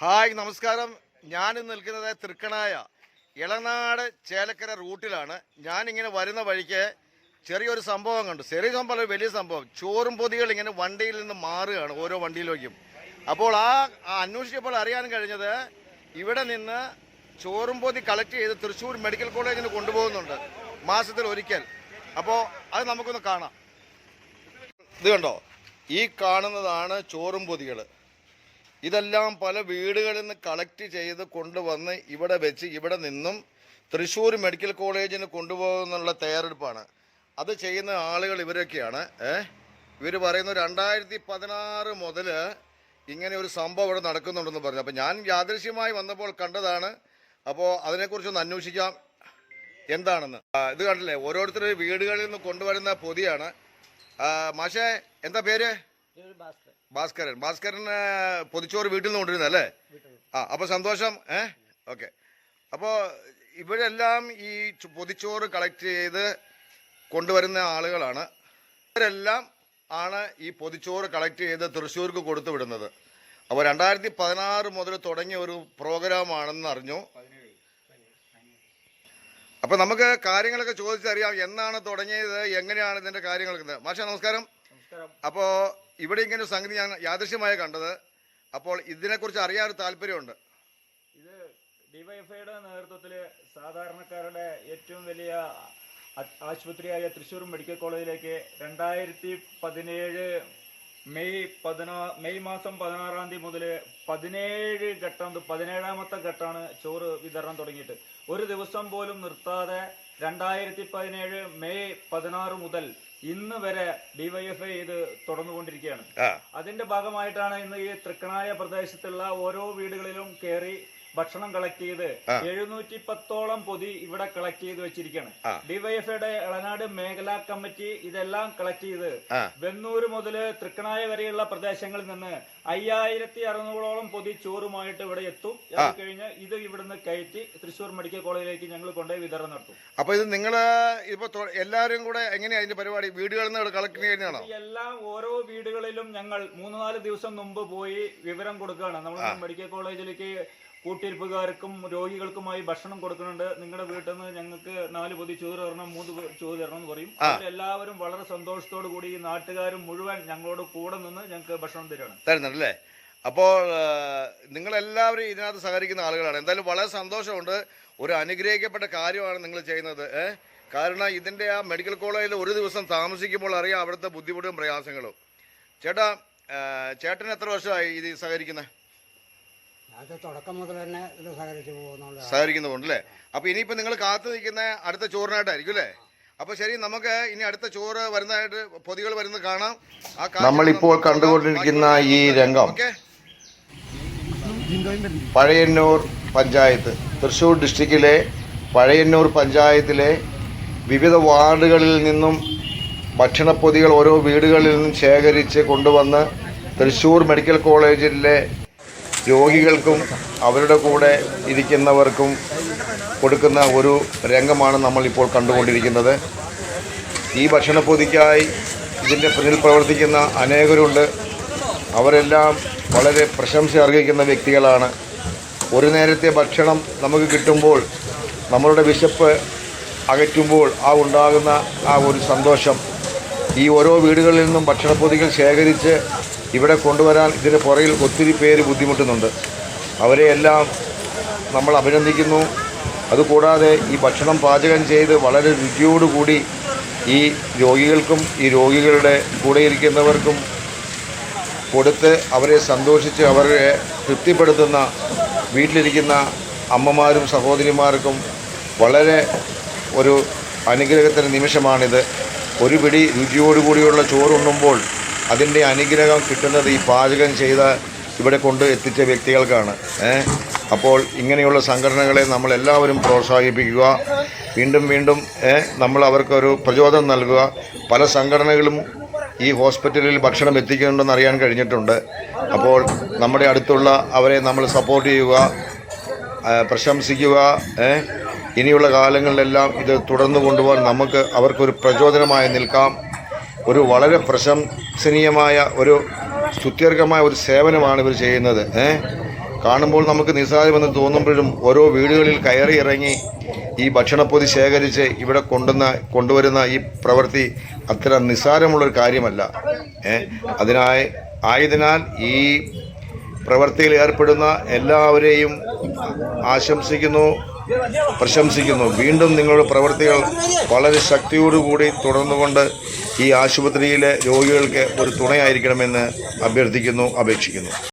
Hi നമസ്കാരം. ഞാൻ ഇന്ന് നിൽക്കുന്നത് തൃക്കണായ ഇളനാട് ചേലക്കര റൂട്ടിലാണ്. ഞാനിങ്ങനെ വരുന്ന വഴിക്ക് ചെറിയൊരു സംഭവം കണ്ടു. ചെറിയ സംഭവം വലിയ സംഭവം. ചോറും പൊതികൾ ഇങ്ങനെ വണ്ടിയിൽ നിന്ന് മാറുകയാണ് ഓരോ വണ്ടിയിലേക്കും. അപ്പോൾ ആ അന്വേഷിച്ചപ്പോൾ അറിയാൻ കഴിഞ്ഞത് ഇവിടെ നിന്ന് ചോറും പൊതി കളക്ട് ചെയ്ത് തൃശ്ശൂർ മെഡിക്കൽ കോളേജിന് കൊണ്ടുപോകുന്നുണ്ട് മാസത്തിൽ ഒരിക്കൽ. അപ്പോൾ അത് നമുക്കൊന്ന് കാണാം. ഇത് കണ്ടോ? ഈ കാണുന്നതാണ് ചോറും പൊതികൾ ഇതെല്ലാം പല വീടുകളിൽ നിന്ന് കളക്ട് ചെയ്ത് കൊണ്ടുവന്ന് ഇവിടെ വെച്ച് ഇവിടെ നിന്നും തൃശ്ശൂർ മെഡിക്കൽ കോളേജിന് കൊണ്ടുപോകുന്നുള്ള തയ്യാറെടുപ്പാണ്. അത് ചെയ്യുന്ന ആളുകൾ ഇവരൊക്കെയാണ്. ഇവർ പറയുന്നു രണ്ടായിരത്തി പതിനാറ് മുതൽ ഇങ്ങനെ ഒരു സംഭവം ഇവിടെ നടക്കുന്നുണ്ടെന്ന് പറഞ്ഞു. അപ്പോൾ ഞാൻ യാദൃശ്യമായി വന്നപ്പോൾ കണ്ടതാണ്. അപ്പോൾ അതിനെക്കുറിച്ചൊന്ന് അന്വേഷിക്കാം. എന്താണെന്ന്. ഇത് കണ്ടില്ലേ? ഓരോരുത്തർ വീടുകളിൽ നിന്ന് കൊണ്ടുവരുന്ന പൊതിയാണ്. മാഷേ എന്താ പേര്? ഭാസ്കരൻ. ഭാസ്കരൻ. പൊതിച്ചോറ് വീട്ടിൽ നിന്ന് കൊണ്ടിരുന്ന അല്ലേ? ആ അപ്പൊ സന്തോഷം. ഏ? ഓക്കെ. അപ്പോൾ ഇവരെല്ലാം ഈ പൊതിച്ചോറ് കളക്ട് ചെയ്ത് കൊണ്ടുവരുന്ന ആളുകളാണ്. ഇവരെല്ലാം ആണ് ഈ പൊതിച്ചോറ് കളക്ട് ചെയ്ത് തൃശ്ശൂർക്ക് കൊടുത്തു വിടുന്നത്. അപ്പോൾ രണ്ടായിരത്തി പതിനാറ് മുതൽ തുടങ്ങിയ ഒരു പ്രോഗ്രാമാണെന്ന് അറിഞ്ഞു. അപ്പോൾ നമുക്ക് കാര്യങ്ങളൊക്കെ ചോദിച്ചറിയാം. എന്നാണ് തുടങ്ങിയത്? എങ്ങനെയാണ് ഇതിന്റെ കാര്യങ്ങളൊക്കെ? മാഷ നമസ്കാരം. അപ്പോൾ ഇവിടെ ഇങ്ങനെ സംഗതി ഞാൻ യാദൃശ്യമായി കണ്ടത്. അപ്പോൾ ഇതിനെക്കുറിച്ച് അറിയാൻ താല്പര്യമുണ്ട്. ഇത് ഡിവൈഎഫ്ഐയുടെ നേതൃത്വത്തിൽ സാധാരണക്കാരുടെ ഏറ്റവും വലിയ ആശുപത്രിയായ തൃശ്ശൂർ മെഡിക്കൽ കോളേജിലേക്ക് രണ്ടായിരത്തി പതിനേഴ് മെയ് പതിനാ മെയ് മാസം പതിനാറാം തീയതി മുതൽ പതിനേഴ് ഘട്ടം പതിനേഴാമത്തെ ഘട്ടമാണ് ചോറ് വിതരണം തുടങ്ങിയിട്ട്. ഒരു ദിവസം പോലും നിർത്താതെ രണ്ടായിരത്തി പതിനേഴ് മെയ് പതിനാറ് മുതൽ ഇന്ന് വരെ ഡിവൈഎഫ്ഐ ഇത് തുടർന്നുകൊണ്ടിരിക്കുകയാണ്. അതിന്റെ ഭാഗമായിട്ടാണ് ഇന്ന് ഈ തൃക്കണായ പ്രദേശത്തുള്ള ഓരോ വീടുകളിലും കയറി ഭക്ഷണം കളക്ട് ചെയ്ത് എഴുന്നൂറ്റി പത്തോളം പൊതി ഇവിടെ കളക്ട് ചെയ്ത് വെച്ചിരിക്കുകയാണ്. ഡിവൈഎഫ്ഐയുടെ ഇളനാട് മേഖലാ കമ്മിറ്റി ഇതെല്ലാം കളക്ട് ചെയ്ത്. വെന്നൂര് മുതൽ തൃക്കണായ വരെയുള്ള പ്രദേശങ്ങളിൽ നിന്ന് അയ്യായിരത്തി അറുന്നൂറോളം പൊതി ചോറുമായിട്ട് ഇവിടെ എത്തും. അത് കഴിഞ്ഞ് ഇത് ഇവിടുന്ന് കയറ്റി തൃശൂർ മെഡിക്കൽ കോളേജിലേക്ക് ഞങ്ങൾ കൊണ്ടുപോയി വിതരണം നടത്തും. അപ്പൊ ഇത് നിങ്ങൾ ഇപ്പൊ എല്ലാവരും കൂടെ എങ്ങനെയാണ് അതിന്റെ പരിപാടി? വീടുകളിൽ നിന്ന് കളക്ട് ചെയ്യുന്നതാണോ? എല്ലാം ഓരോ വീടുകളിലും ഞങ്ങൾ മൂന്ന് നാല് ദിവസം മുമ്പ് പോയി വിവരം കൊടുക്കുകയാണ്. നമ്മൾ മെഡിക്കൽ കോളേജിലേക്ക് കൂട്ടിരിപ്പുകാർക്കും രോഗികൾക്കുമായി ഭക്ഷണം കൊടുക്കുന്നുണ്ട്. നിങ്ങളുടെ വീട്ടിൽ നിന്ന് ഞങ്ങൾക്ക് നാല് പൊതി ചോറ് തരണം മൂന്ന് ചോറ് തരണം എന്ന് പറയും. അവരെല്ലാവരും വളരെ സന്തോഷത്തോടു കൂടി ഈ നാട്ടുകാരും മുഴുവൻ ഞങ്ങളോട് കൂടെ നിന്ന് ഞങ്ങൾക്ക് ഭക്ഷണം തരുകയാണ്. തരുന്നുണ്ടല്ലേ? അപ്പോൾ നിങ്ങളെല്ലാവരും ഇതിനകത്ത് സഹകരിക്കുന്ന ആളുകളാണ്. എന്തായാലും വളരെ സന്തോഷമുണ്ട്. ഒരു അനുഗ്രഹിക്കപ്പെട്ട കാര്യമാണ് നിങ്ങൾ ചെയ്യുന്നത്. കാരണം ഇതിന്റെ ആ മെഡിക്കൽ കോളേജിൽ ഒരു ദിവസം താമസിക്കുമ്പോൾ അറിയാം അവിടുത്തെ ബുദ്ധിമുട്ടും പ്രയാസങ്ങളും. ചേട്ടാ ചേട്ടൻ ചേട്ടന് എത്ര വർഷമായി ഇത് സഹകരിക്കുന്നത് അത് തുടക്കം മുതൽ തന്നെ ഇത് സഹകരിച്ച് നിങ്ങൾ കാത്തു നിൽക്കുന്ന അടുത്ത ചോറിനായിട്ടായിരിക്കും അല്ലേ? അപ്പൊ ശരി നമുക്ക് ഇനി അടുത്ത ചോറ് വരുന്നതായിട്ട് പൊതികൾ വരുന്നത് കാണാം. ആ കാഴ്ച നമ്മളിപ്പോൾ കണ്ടുകൊണ്ടിരിക്കുന്ന ഈ രംഗം ഓക്കെ? പഴയന്നൂർ പഞ്ചായത്ത് തൃശ്ശൂർ ഡിസ്ട്രിക്റ്റിലെ പഴയന്നൂർ പഞ്ചായത്തിലെ വിവിധ വാർഡുകളിൽ നിന്നും ഭക്ഷണപ്പൊതികൾ ഓരോ വീടുകളിൽ നിന്നും ശേഖരിച്ച് കൊണ്ടുവന്ന് തൃശ്ശൂർ മെഡിക്കൽ കോളേജിലെ രോഗികൾക്കും അവരുടെ കൂടെ ഇരിക്കുന്നവർക്കും കൊടുക്കുന്ന ഒരു രംഗമാണ് നമ്മളിപ്പോൾ കണ്ടുകൊണ്ടിരിക്കുന്നത്. ഈ ഭക്ഷണപ്പൊതിക്കായി ഇതിന്റെ പിന്നിൽ പ്രവർത്തിക്കുന്ന അനേകരുണ്ട്. അവരെല്ലാം വളരെ പ്രശംസ അർഹിക്കുന്ന വ്യക്തികളാണ്. ഒരു നേരത്തെ ഭക്ഷണം നമുക്ക് കിട്ടുമ്പോൾ നമ്മളുടെ വിശപ്പ് അകറ്റുമ്പോൾ ആ ഉണ്ടാകുന്ന ആ ഒരു സന്തോഷം. ഈ ഓരോ വീടുകളിൽ നിന്നും ഭക്ഷണപ്പൊതികൾ ശേഖരിച്ച് ഇവിടെ കൊണ്ടുവരാൻ ഇതിന് പുറകിൽ ഒത്തിരി പേര് ബുദ്ധിമുട്ടുന്നുണ്ട്. അവരെ എല്ലാം നമ്മൾ അഭിനന്ദിക്കുന്നു. അതുകൂടാതെ ഈ ഭക്ഷണം പാചകം ചെയ്ത് വളരെ രുചിയോടുകൂടി ഈ രോഗികൾക്കും ഈ രോഗികളുടെ കൂടെ ഇരിക്കുന്നവർക്കും കൊടുത്ത് അവരെ സന്തോഷിച്ച് അവരെ തൃപ്തിപ്പെടുത്തുന്ന വീട്ടിലിരിക്കുന്ന അമ്മമാരും സഹോദരിമാർക്കും വളരെ ഒരു അനുഗ്രഹത്തിന്റെ നിമിഷമാണിത്. ഒരു പിടി രുചിയോടുകൂടിയുള്ള ചോറുണ്ണുമ്പോൾ അതിന്റെ അനുഗ്രഹം കിട്ടുന്നത് ഈ പാചകം ചെയ്ത ഇവിടെ കൊണ്ട് എത്തിച്ച വ്യക്തികൾക്കാണ്. അപ്പോൾ ഇങ്ങനെയുള്ള സംഘടനകളെ നമ്മൾ എല്ലാവരും പ്രോത്സാഹിപ്പിക്കുക. വീണ്ടും വീണ്ടും നമ്മൾ അവർക്കൊരു പ്രചോദനം നൽകുക. പല സംഘടനകളും ഈ ഹോസ്പിറ്റലിൽ ഭക്ഷണം എത്തിക്കുന്നുണ്ടെന്ന് അറിയാൻ കഴിഞ്ഞിട്ടുണ്ട്. അപ്പോൾ നമ്മുടെ അടുത്തുള്ള അവരെ നമ്മൾ സപ്പോർട്ട് ചെയ്യുക പ്രശംസിക്കുക? ഇനിയുള്ള കാലങ്ങളിലെല്ലാം ഇത് തുടർന്നു കൊണ്ടുപോകാൻ നമുക്ക് അവർക്കൊരു പ്രചോദനമായി നിൽക്കാം. ഒരു വളരെ പ്രശംസനീയമായ ഒരു സ്തുത്യർഹമായ ഒരു സേവനമാണ് ഇവർ ചെയ്യുന്നത്. കാണുമ്പോൾ നമുക്ക് നിസ്സാരമെന്ന് തോന്നുമ്പോഴും ഓരോ വീടുകളിൽ കയറി ഇറങ്ങി ഈ ഭക്ഷണപ്പൊതി ശേഖരിച്ച് ഇവിടെ കൊണ്ടുവന്ന കൊണ്ടുവരുന്ന ഈ പ്രവൃത്തി അത്ര നിസ്സാരമുള്ളൊരു കാര്യമല്ല. അതിനായി ആയതിനാൽ ഈ പ്രവൃത്തിയിൽ ഏർപ്പെടുന്ന എല്ലാവരെയും ആശംസിക്കുന്നു. പ്രശംസിക്കുന്നു. വീണ്ടും നിങ്ങളുടെ പ്രവൃത്തികൾ വളരെ ശക്തിയോടുകൂടി തുടർന്നുകൊണ്ട് ഈ ആശുപത്രിയിലെ രോഗികൾക്ക് ഒരു തുണയായിരിക്കണമെന്ന് അഭ്യർത്ഥിക്കുന്നു അപേക്ഷിക്കുന്നു.